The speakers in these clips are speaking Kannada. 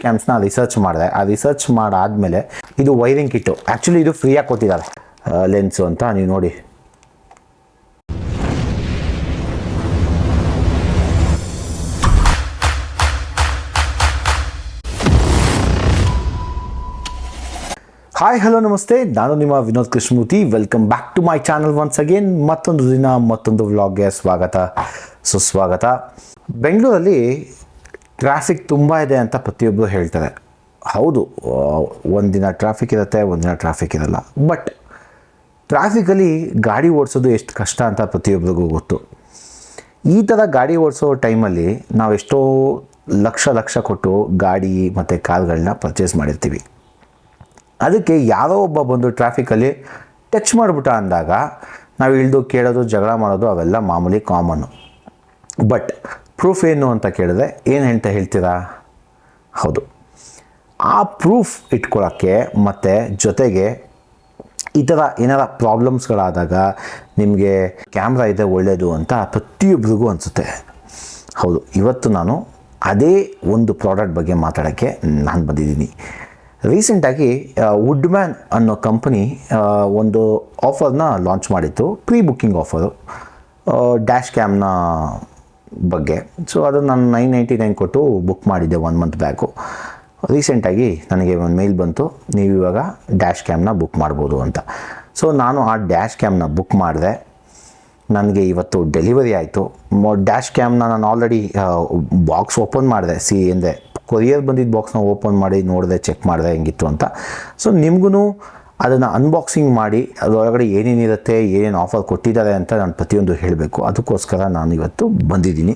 ಕ್ಯಾಂಪ್ಸ್ನ ರಿಸರ್ಚ್ ಮಾಡಿದೆ. ಆ ರಿಸರ್ಚ್ ಮಾಡಾದಮೇಲೆ ಇದು ವೈರಿಂಗ್ ಕಿಟ್ಟು ಆ್ಯಕ್ಚುಲಿ ಇದು ಫ್ರೀಯಾಗಿ ಕೊಟ್ಟಿದ್ದಾರೆ. ಲೆನ್ಸು ಅಂತ ನೀವು ನೋಡಿ. ಹಾಯ್ ಹಲೋ ನಮಸ್ತೆ. ನಾನು ನಿಮ್ಮ Vinod Krishnamurthy. Welcome back to my channel once again ಮತ್ತೊಂದು ದಿನ, ಮತ್ತೊಂದು ವ್ಲಾಗ್ಗೆ ಸ್ವಾಗತ. ಸುಸ್ವಾಗತ. ಬೆಂಗಳೂರಲ್ಲಿ ಟ್ರಾಫಿಕ್ ತುಂಬ ಇದೆ ಅಂತ ಪ್ರತಿಯೊಬ್ಬರು ಹೇಳ್ತಾರೆ. ಹೌದು ಒಂದಿನ ಟ್ರಾಫಿಕ್ ಇರುತ್ತೆ ಒಂದಿನ ಟ್ರಾಫಿಕ್ ಇರಲ್ಲ. ಬಟ್ ಟ್ರಾಫಿಕಲ್ಲಿ ಗಾಡಿ ಓಡಿಸೋದು ಎಷ್ಟು ಕಷ್ಟ ಅಂತ ಪ್ರತಿಯೊಬ್ಬರಿಗೂ ಗೊತ್ತು. ಈ ಥರ ಗಾಡಿ ಓಡಿಸೋ ಟೈಮಲ್ಲಿ ನಾವು ಎಷ್ಟೋ ಲಕ್ಷ ಲಕ್ಷ ಕೊಟ್ಟು ಗಾಡಿ ಮತ್ತು ಕಾರ್ಗಳನ್ನ ಪರ್ಚೇಸ್ ಮಾಡಿರ್ತೀವಿ. ಅದಕ್ಕೆ ಯಾರೋ ಒಬ್ಬ ಬಂದು ಟ್ರಾಫಿಕಲ್ಲಿ ಟಚ್ ಮಾಡಿಬಿಟ್ಟ ಅಂದಾಗ ನಾವು ಇಳಿದು ಕೇಳೋದು, ಜಗಳ ಮಾಡೋದು ಅವೆಲ್ಲ ಮಾಮೂಲಿ ಕಾಮನ್ನು ಬಟ್ ಪ್ರೂಫ್ ಏನು ಅಂತ ಕೇಳಿದ್ರೆ ಏನು ಅಂತ ಹೇಳ್ತೀರಾ? ಹೌದು. ಆ ಪ್ರೂಫ್ ಇಟ್ಕೊಳ್ಳೋಕ್ಕೆ ಮತ್ತು ಜೊತೆಗೆ ಈ ಥರ ಏನಾರ ಪ್ರಾಬ್ಲಮ್ಸ್ಗಳಾದಾಗ ನಿಮಗೆ ಕ್ಯಾಮ್ರಾ ಇದೆ ಒಳ್ಳೆಯದು ಅಂತ ಪ್ರತಿಯೊಬ್ಬರಿಗೂ ಅನಿಸುತ್ತೆ. ಹೌದು, ಇವತ್ತು ನಾನು ಅದೇ ಒಂದು ಪ್ರಾಡಕ್ಟ್ ಬಗ್ಗೆ ಮಾತಾಡೋಕ್ಕೆ ನಾನು ಬಂದಿದ್ದೀನಿ. ರೀಸೆಂಟಾಗಿ ವುಡ್ಮ್ಯಾನ್ ಅನ್ನೋ ಕಂಪನಿ ಒಂದು ಆಫರ್ನ ಲಾಂಚ್ ಮಾಡಿತ್ತು. ಪ್ರೀ ಬುಕ್ಕಿಂಗ್ ಆಫರು ಡ್ಯಾಶ್ ಕ್ಯಾಮ್ನ ಬಗ್ಗೆ. ಸೊ ಅದು ನಾನು ನೈನ್ ನೈಂಟಿ ನೈನ್ ಕೊಟ್ಟು ಬುಕ್ ಮಾಡಿದ್ದೆ ಒನ್ ಮಂತ್ ಬ್ಯಾಕು ರೀಸೆಂಟಾಗಿ ನನಗೆ ಒಂದು ಮೇಲ್ ಬಂತು, ನೀವು ಇವಾಗ ಡ್ಯಾಶ್ ಕ್ಯಾಮ್ನ ಬುಕ್ ಮಾಡ್ಬೋದು ಅಂತ. ಸೊ ನಾನು ಆ ಡ್ಯಾಶ್ ಕ್ಯಾಮ್ನ ಬುಕ್ ಮಾಡಿದೆ. ನನಗೆ ಇವತ್ತು ಡೆಲಿವರಿ ಆಯಿತು. ಡ್ಯಾಶ್ ಕ್ಯಾಮ್ನ ನಾನು ಆಲ್ರೆಡಿ ಬಾಕ್ಸ್ ಓಪನ್ ಮಾಡಿದೆ. ಸಿ ಎಂದೆ ಕೊರಿಯರ್ ಬಂದಿದ್ದ ಬಾಕ್ಸ್ನ ಓಪನ್ ಮಾಡಿ ನೋಡಿದೆ ಚೆಕ್ ಮಾಡಿದೆ, ಹೆಂಗಿತ್ತು ಅಂತ. ಸೊ ನಿಮಗೂ ಅದನ್ನು ಅನ್ಬಾಕ್ಸಿಂಗ್ ಮಾಡಿ, ಅದರೊಳಗಡೆ ಏನೇನಿರುತ್ತೆ ಏನೇನು ಆಫರ್ ಕೊಟ್ಟಿದ್ದಾರೆ ಅಂತ ನಾನು ಪ್ರತಿಯೊಂದು ಹೇಳಬೇಕು. ಅದಕ್ಕೋಸ್ಕರ ನಾನು ಇವತ್ತು ಬಂದಿದ್ದೀನಿ.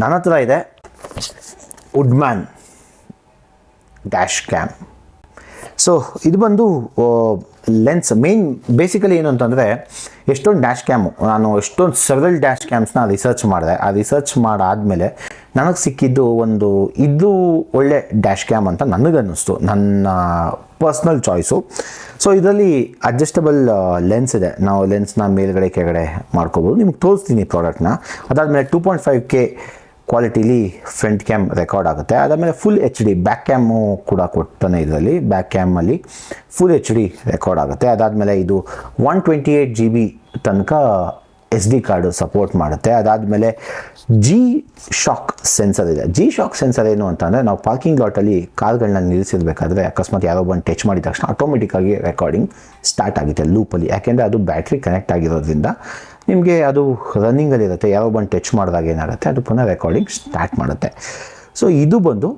ನನ್ನ ಹತ್ರ ಇದೆ ವುಡ್ಮ್ಯಾನ್ ಡ್ಯಾಶ್ ಕ್ಯಾಮ್ ಸೊ ಇದು ಬಂದು ಲೆನ್ಸ್ ಮೇನ್ ಬೇಸಿಕಲಿ ಏನು ಅಂತಂದರೆ ಎಷ್ಟೊಂದು ಡ್ಯಾಶ್ ಕ್ಯಾಮು ನಾನು ಎಷ್ಟೊಂದು ಸೆವೆರಲ್ ಡ್ಯಾಶ್ ಕ್ಯಾಮ್ಸ್ನ ರಿಸರ್ಚ್ ಮಾಡಿದೆ. ಆ ರಿಸರ್ಚ್ ಮಾಡಾದಮೇಲೆ ನನಗೆ ಸಿಕ್ಕಿದ್ದು ಒಂದು ಇದು ಒಳ್ಳೆ ಡ್ಯಾಶ್ ಕ್ಯಾಮ್ ಅಂತ ನನಗನ್ನಿಸ್ತು. ನನ್ನ ಪರ್ಸ್ನಲ್ ಚಾಯ್ಸು ಸೊ ಇದರಲ್ಲಿ ಅಡ್ಜಸ್ಟಬಲ್ ಲೆನ್ಸ್ ಇದೆ. ನಾವು ಲೆನ್ಸ್ನ ಮೇಲ್ಗಡೆ ಕೆಳಗಡೆ ಮಾಡ್ಕೋಬೋದು. ನಿಮ್ಗೆ ತೋರಿಸ್ತೀನಿ ಪ್ರಾಡಕ್ಟ್ನ ಅದಾದಮೇಲೆ ಟೂ ಪಾಯಿಂಟ್ ಫೈವ್ ಕೆ ಕ್ವಾಲಿಟಿಲಿ ಫ್ರಂಟ್ ಕ್ಯಾಮ್ ರೆಕಾರ್ಡ್ ಆಗುತ್ತೆ. ಅದಾದಮೇಲೆ full H D back cam ಕೂಡ ಕೊಡ್ತಾನೆ ಇದರಲ್ಲಿ ಬ್ಯಾಕ್ ಕ್ಯಾಮಲ್ಲಿ ಫುಲ್ ಎಚ್ ಡಿ ರೆಕಾರ್ಡ್ ಆಗುತ್ತೆ. ಅದಾದಮೇಲೆ ಇದು one twenty eight G B ತನಕ ಎಸ್ ಡಿ ಕಾರ್ಡು ಸಪೋರ್ಟ್ ಮಾಡುತ್ತೆ. ಅದಾದಮೇಲೆ ಜಿ ಶಾಕ್ ಸೆನ್ಸರ್ ಇದೆ. ಜಿ ಶಾಕ್ ಸೆನ್ಸರ್ ಏನು ಅಂತಂದರೆ ನಾವು ಪಾರ್ಕಿಂಗ್ ಲಾಟಲ್ಲಿ ಕಾರ್ಗಳನ್ನ ನಿಲ್ಲಿಸಿರ್ಬೇಕಾದ್ರೆ ಅಕಸ್ಮಾತ್ ಯಾರೋ ಬಂದು ಟಚ್ ಮಾಡಿದ ತಕ್ಷಣ ಆಟೋಮೆಟಿಕ್ಕಾಗಿ ರೆಕಾರ್ಡಿಂಗ್ ಸ್ಟಾರ್ಟ್ ಆಗುತ್ತೆ ಲೂಪಲ್ಲಿ ಯಾಕೆಂದರೆ ಅದು ಬ್ಯಾಟ್ರಿ ಕನೆಕ್ಟ್ ಆಗಿರೋದ್ರಿಂದ ನಿಮಗೆ ಅದು ರನ್ನಿಂಗಲ್ಲಿರುತ್ತೆ ಯಾರೋ ಬಂದು ಟಚ್ ಮಾಡಿದಾಗ ಏನಾಗುತ್ತೆ? ಅದು ಪುನಃ ರೆಕಾರ್ಡಿಂಗ್ ಸ್ಟಾರ್ಟ್ ಮಾಡುತ್ತೆ. ಸೊ ಇದು ಬಂದು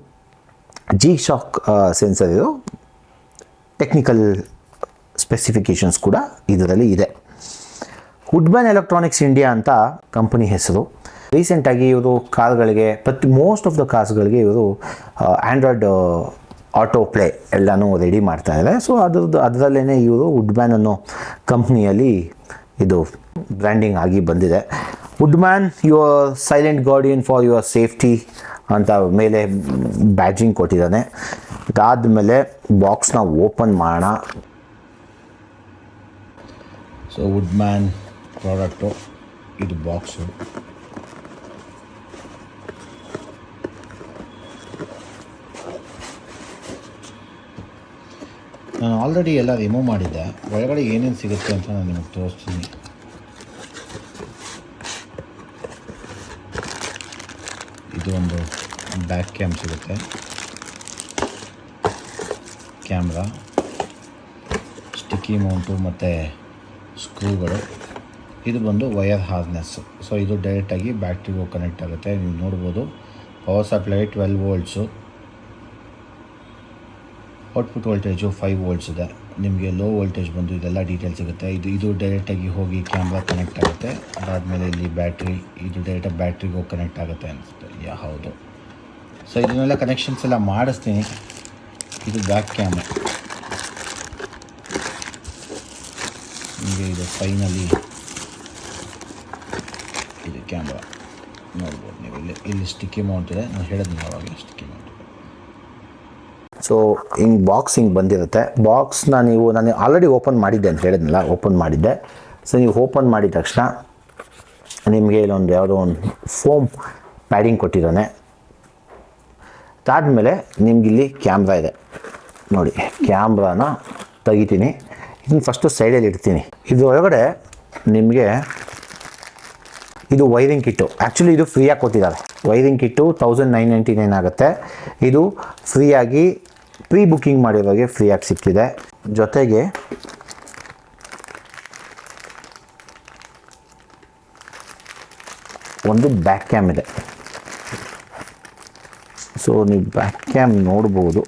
ಜಿ ಶಾಕ್ ಸೆನ್ಸರ್ ಇದು ಟೆಕ್ನಿಕಲ್ ಸ್ಪೆಸಿಫಿಕೇಷನ್ಸ್ ಕೂಡ ಇದರಲ್ಲಿ ಇದೆ. ವುಡ್ಮ್ಯಾನ್ ಎಲೆಕ್ಟ್ರಾನಿಕ್ಸ್ ಇಂಡಿಯಾ ಅಂತ ಕಂಪನಿ ಹೆಸರು. ರೀಸೆಂಟಾಗಿ ಇವರು ಕಾರ್ಗಳಿಗೆ ಪ್ರತಿ ಮೋಸ್ಟ್ ಆಫ್ ದ ಕಾರ್ಸ್ಗಳಿಗೆ ಇವರು ಆ್ಯಂಡ್ರಾಯ್ಡ್ ಆಟೋ ಪ್ಲೇ ಎಲ್ಲನೂ ರೆಡಿ ಮಾಡ್ತಾ ಇದ್ದಾರೆ ಸೊ ಅದ್ರದ್ದು ಅದರಲ್ಲೇ ಇವರು ವುಡ್ಮ್ಯಾನ್ ಅನ್ನೋ ಕಂಪ್ನಿಯಲ್ಲಿ ಇದು ಬ್ರ್ಯಾಂಡಿಂಗ್ ಆಗಿ ಬಂದಿದೆ. Woodman your silent guardian for your safety ಅಂತ ಮೇಲೆ ಬ್ಯಾಜಿಂಗ್ ಕೊಟ್ಟಿದ್ದಾನೆ. ಅದಾದಮೇಲೆ ಬಾಕ್ಸ್ನ ಓಪನ್ ಮಾಡೋಣ. ಸೊ ವುಡ್ ಮ್ಯಾನ್ ಪ್ರಾಡಕ್ಟು ಇದು ಬಾಕ್ಸು ಆಲ್ರೆಡಿ ಎಲ್ಲ ರಿಮೂವ್ ಮಾಡಿದ್ದೆ. ಒಳಗಡೆ ಏನೇನು ಸಿಗುತ್ತೆ ಅಂತ ನಾನು ನಿಮಗೆ ತೋರಿಸ್ತೀನಿ. ಇದು ಒಂದು ಬ್ಯಾಕ್ ಕ್ಯಾಮ್ ಸಿಗುತ್ತೆ. ಕ್ಯಾಮ್ರಾ ಸ್ಟಿಕ್ಕಿ ಮೌಂಟು ಮತ್ತು ಸ್ಕ್ರೂಗಳು ಇದು ಬಂದು ವಯರ್ ಹಾರ್ನೆಸ್ ಸೊ ಇದು ಡೈರೆಕ್ಟಾಗಿ ಬ್ಯಾಟ್ರಿಗೂ ಕನೆಕ್ಟ್ ಆಗುತ್ತೆ. ನೀವು ನೋಡ್ಬೋದು. Power supply twelve volts output voltage five volts ಇದೆ. ನಿಮಗೆ ಲೋ ವೋಲ್ಟೇಜ್ ಬಂದು ಇದೆಲ್ಲ ಡೀಟೇಲ್ ಸಿಗುತ್ತೆ. ಇದು ಇದು ಡೈರೆಕ್ಟಾಗಿ ಹೋಗಿ ಕ್ಯಾಮ್ರಾ ಕನೆಕ್ಟ್ ಆಗುತ್ತೆ. ಅದಾದಮೇಲೆ ಇಲ್ಲಿ ಬ್ಯಾಟ್ರಿ ಇದು ಡೈರೆಕ್ಟಾಗಿ ಬ್ಯಾಟ್ರಿಗೆ ಹೋಗಿ ಕನೆಕ್ಟ್ ಆಗುತ್ತೆ ಅನಿಸುತ್ತೆ. ಯಾ, ಹೌದು. ಸೊ ಇದನ್ನೆಲ್ಲ ಕನೆಕ್ಷನ್ಸ್ ಎಲ್ಲ ಮಾಡಿಸ್ತೀನಿ. ಇದು ಬ್ಯಾಕ್ ಕ್ಯಾಮ್ರಾ ನಿಮಗೆ ಇದು. ಫೈನಲಿ ಇದು ಕ್ಯಾಮ್ರಾ ನೋಡ್ಬೋದು ನೀವು. ಇಲ್ಲಿ ಇಲ್ಲಿ ಸ್ಟಿಕ್ಕಿ ಮೌಂಟ್ ಇದೆ. ನಾನು ಹೇಳಿದ್ನಿ ಅವಾಗಲೇ ಸ್ಟಿಕ್ಕಿ ಸೊ ಹಿಂಗೆ ಬಾಕ್ಸ್ ಹಿಂಗೆ ಬಂದಿರುತ್ತೆ. ಬಾಕ್ಸ್ನ ನೀವು, ನಾನು ಆಲ್ರೆಡಿ ಓಪನ್ ಮಾಡಿದ್ದೆ ಅಂತ ಹೇಳಿದ್ನಲ್ಲ ಓಪನ್ ಮಾಡಿದ್ದೆ. ಸೊ ನೀವು ಓಪನ್ ಮಾಡಿದ ತಕ್ಷಣ ನಿಮಗೆ ಇಲ್ಲೊಂದು ಯಾವುದೋ ಒಂದು ಫೋಮ್ ಪ್ಯಾಡಿಂಗ್ ಕೊಟ್ಟಿದ್ದಾನೆ. ಅದಾದಮೇಲೆ ನಿಮ್ಗಿಲ್ಲಿ ಕ್ಯಾಮ್ರಾ ಇದೆ. ನೋಡಿ ಕ್ಯಾಮ್ರಾನ ತೆಗಿತೀನಿ. ಇದನ್ನು ಫಸ್ಟು ಸೈಡಲ್ಲಿ ಇಡ್ತೀನಿ. ಒಳಗಡೆ ನಿಮಗೆ ಇದು ವೈರಿಂಗ್ ಕಿಟ್ಟು ಆ್ಯಕ್ಚುಲಿ ಇದು ಫ್ರೀಯಾಗಿ ಕೊಟ್ಟಿದ್ದಾರೆ. Wiring kit thousand nine ninety nine ಆಗುತ್ತೆ. ಇದು ಫ್ರೀಯಾಗಿ ಪ್ರೀ ಬುಕ್ಕಿಂಗ್ ಮಾಡಿರೋರಿಗೆ ಫ್ರೀಯಾಗಿ ಸಿಕ್ತಿದೆ ಜೊತೆಗೆ ಒಂದು ಬ್ಯಾಕ್ ಕ್ಯಾಮ್ ಇದೆ. ಸೊ ನೀವು ಬ್ಯಾಕ್ ಕ್ಯಾಮ್ ನೋಡ್ಬೋದು.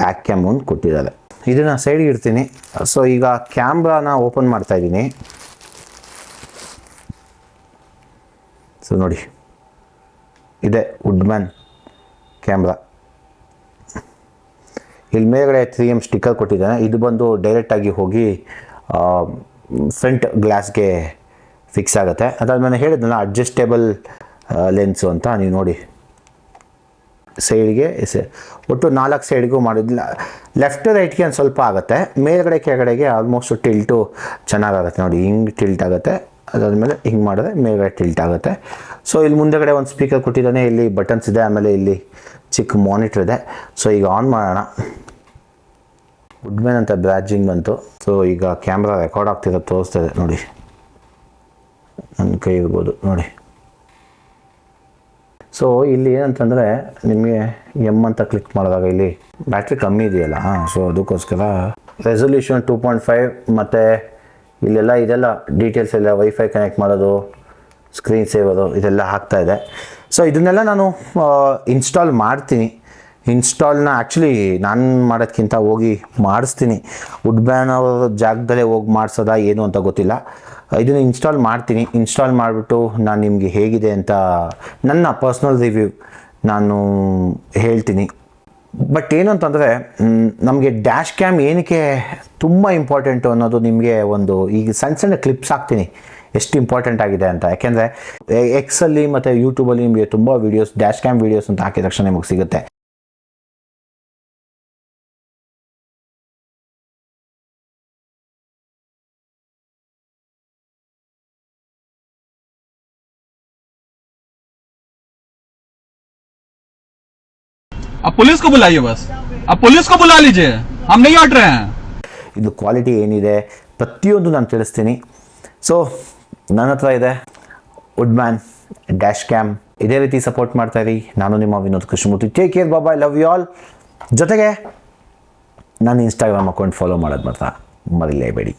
ಬ್ಯಾಕ್ ಕ್ಯಾಮ್ ಒಂದು ಕೊಟ್ಟಿದ್ದಾರೆ. ಇದನ್ನು ಸೈಡಿಗೆ ಇಡ್ತೀನಿ. ಸೊ ಈಗ ಕ್ಯಾಮ್ರಾನ ಓಪನ್ ಮಾಡ್ತಾ ಇದ್ದೀನಿ. ಸೊ ನೋಡಿ. ಇದೆ ವುಡ್ಮ್ಯಾನ್ ಕ್ಯಾಮ್ರಾ ಇಲ್ಲಿ ಮೇಲ್ಗಡೆ ತ್ರೀ ಎಂ ಸ್ಟಿಕ್ಕರ್ ಕೊಟ್ಟಿದ್ದಾನೆ. ಇದು ಬಂದು ಡೈರೆಕ್ಟಾಗಿ ಹೋಗಿ ಫ್ರಂಟ್ ಗ್ಲಾಸ್ಗೆ ಫಿಕ್ಸ್ ಆಗುತ್ತೆ. ಅದಾದ್ಮೇಲೆ ಹೇಳಿದ್ನಲ್ಲ ಅಡ್ಜಸ್ಟೇಬಲ್ ಲೆನ್ಸು ಅಂತ ನೀವು ನೋಡಿ. ಸೈಡ್ಗೆ ಒಟ್ಟು ನಾಲ್ಕು ಸೈಡ್ಗೂ ಮಾಡಿದ್ಲ ಲೆಫ್ಟ್ ರೈಟ್ಗೆ ಒಂದು ಸ್ವಲ್ಪ ಆಗುತ್ತೆ. ಮೇಲ್ಗಡೆ ಕೆಳಗಡೆಗೆ ಆಲ್ಮೋಸ್ಟ್ ಟಿಲ್ಟು ಚೆನ್ನಾಗಾಗುತ್ತೆ ನೋಡಿ, ಹಿಂಗೆ ಟಿಲ್ಟ್ ಆಗುತ್ತೆ. ಅದಾದಮೇಲೆ ಹಿಂಗೆ ಮಾಡಿದ್ರೆ ಮೇಲ್ಗಡೆ ಟಿಲ್ಟ್ ಆಗುತ್ತೆ. ಸೊ ಇಲ್ಲಿ ಮುಂದೆಗಡೆ ಒಂದು ಸ್ಪೀಕರ್ ಕೊಟ್ಟಿದ್ದಾನೆ. ಇಲ್ಲಿ ಬಟನ್ಸ್ ಇದೆ, ಆಮೇಲೆ ಇಲ್ಲಿ ಚಿಕ್ಕ ಮಾನಿಟ್ರ್ ಇದೆ. ಸೊ ಈಗ ಆನ್ ಮಾಡೋಣ. ವುಡ್ಮ್ಯಾನ್ ಅಂತ ಬ್ಯಾಜಿಂಗ್ ಬಂತು. ಸೊ ಈಗ ಕ್ಯಾಮ್ರಾ ರೆಕಾರ್ಡ್ ಆಗ್ತಿರೋದು ತೋರಿಸ್ತದೆ ನೋಡಿ. ನನ್ನ ಕೈ ಇರ್ಬೋದು, ನೋಡಿ. ಸೊ ಇಲ್ಲಿ ಏನಂತಂದರೆ, ನಿಮಗೆ ಎಂ ಅಂತ ಕ್ಲಿಕ್ ಮಾಡಿದಾಗ ಇಲ್ಲಿ ಬ್ಯಾಟ್ರಿ ಕಮ್ಮಿ ಇದೆಯಲ್ಲ, ಹಾಂ ಸೊ ಅದಕ್ಕೋಸ್ಕರ ರೆಸೊಲ್ಯೂಷನ್ ಟೂ ಪಾಯಿಂಟ್ ಫೈವ್ ಮತ್ತು ಇಲ್ಲೆಲ್ಲ ಇದೆಲ್ಲ ಡೀಟೇಲ್ಸ್ ಎಲ್ಲ ವೈಫೈ ಕನೆಕ್ಟ್ ಮಾಡೋದು ಸ್ಕ್ರೀನ್ ಸೇವರು ಇದೆಲ್ಲ ಆಗ್ತಾಯಿದೆ ಸೊ ಇದನ್ನೆಲ್ಲ ನಾನು ಇನ್ಸ್ಟಾಲ್ ಮಾಡ್ತೀನಿ. ಇನ್ಸ್ಟಾಲ್ನ ಆ್ಯಕ್ಚುಲಿ ನಾನು ಮಾಡೋದ್ಕಿಂತ ಹೋಗಿ ಮಾಡಿಸ್ತೀನಿ. ವುಡ್ ಬ್ಯಾನ್ ಅವ್ರ ಜಾಗದಲ್ಲೇ ಹೋಗಿ ಮಾಡಿಸೋದಾ ಏನು ಅಂತ ಗೊತ್ತಿಲ್ಲ. ಇದನ್ನು ಇನ್ಸ್ಟಾಲ್ ಮಾಡ್ತೀನಿ. ಇನ್ಸ್ಟಾಲ್ ಮಾಡಿಬಿಟ್ಟು ನಾನು ನಿಮಗೆ ಹೇಗಿದೆ ಅಂತ ನನ್ನ ಪರ್ಸ್ನಲ್ ರಿವ್ಯೂ ನಾನು ಹೇಳ್ತೀನಿ. ಬಟ್ ಏನು ಅಂತಂದರೆ ನಮಗೆ ಡ್ಯಾಶ್ ಕ್ಯಾಮ್ ಏನಕ್ಕೆ ತುಂಬ ಇಂಪಾರ್ಟೆಂಟು ಅನ್ನೋದು ನಿಮಗೆ ಒಂದು ಈಗ ಸಣ್ಣ ಸಣ್ಣ ಕ್ಲಿಪ್ಸ್ ಹಾಕ್ತೀನಿ. ಎಷ್ಟು ಇಂಪಾರ್ಟೆಂಟ್ ಆಗಿದೆ ಅಂತ. ಯಾಕೆಂದರೆ ಎಕ್ಸಲ್ಲಿ ಮತ್ತು ಯೂಟ್ಯೂಬಲ್ಲಿ ನಿಮಗೆ ತುಂಬ ವೀಡಿಯೋಸ್ ಡ್ಯಾಶ್ ಕ್ಯಾಮ್ ವೀಡಿಯೋಸ್ ಅಂತ ಹಾಕಿದ ತಕ್ಷಣ ನಿಮಗೆ ಸಿಗುತ್ತೆ. अब पुलिस को बुलाइए बस अब पुलिस को बुला लीजिए हम नहीं हट रहे हैं ಇದು ಕ್ವಾಲಿಟಿ ಏನಿದೆ ಪ್ರತಿಯೊಂದು ನಾನು ತಿಳಿಸ್ತೀನಿ ಸೊ ನನ್ನ ಹತ್ರ ಇದೆ ವುಡ್ಮ್ಯಾನ್ ಡ್ಯಾಶ್ ಕ್ಯಾಮ್ ಇದೇ ರೀತಿ ಸಪೋರ್ಟ್ ಮಾಡ್ತಾ ಇರಿ ನಾನು ನಿಮ್ಮ Vinod Krishnamurthy take care Baba love you all ಜೊತೆಗೆ ನನ್ನ ಇನ್ಸ್ಟಾಗ್ರಾಮ್ ಅಕೌಂಟ್ ಫಾಲೋ ಮಾಡೋದು ಮಾತ್ರ ಮರಿಲೇಬೇಡಿ